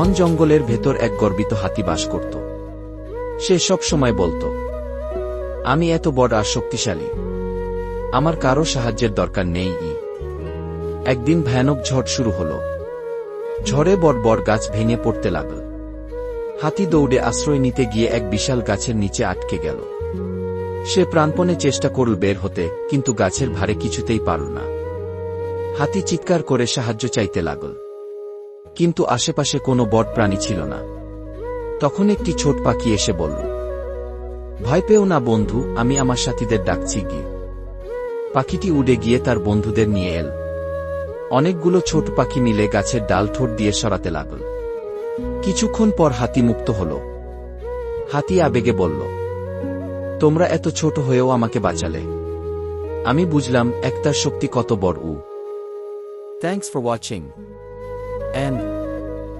ঘন জঙ্গলের ভেতর এক গর্বিত হাতি বাস করত। সে সব সময় বলতো, আমি এত বড় আর শক্তিশালী। আমার কারও সাহায্যের দরকার নেই ই। একদিন ভয়ানক ঝড় শুরু হলো। ঝড়ে বড় বড় গাছ ভেঙে পড়তে লাগল। হাতি দৌড়ে আশ্রয় নিতে গিয়ে এক বিশাল গাছের নিচে আটকে গেল। সে প্রাণপণে চেষ্টা করল বের হতে, কিন্তু গাছের ভারে কিছুতেই পারল না। হাতি চিৎকার করে সাহায্য চাইতে লাগল। কিন্তু আশেপাশে কোনো বট প্রাণী ছিল না। তখন একটি ছোট পাখি এসে বলল, ভয় পেও না বন্ধু, আমি আমার সাথীদের ডাকছি গিয়ে। পাখিটি উড়ে গিয়ে তার বন্ধুদের নিয়ে এল। অনেকগুলো ছোট পাখি মিলে গাছের ডাল ঠোঁট দিয়ে সরাতে লাগল। কিছুক্ষণ পর হাতি মুক্ত হল। হাতি আবেগে বলল, তোমরা এত ছোট হয়েও আমাকে বাঁচালে। আমি বুঝলাম, একতার শক্তি কত বড় উ। Thanks for watching and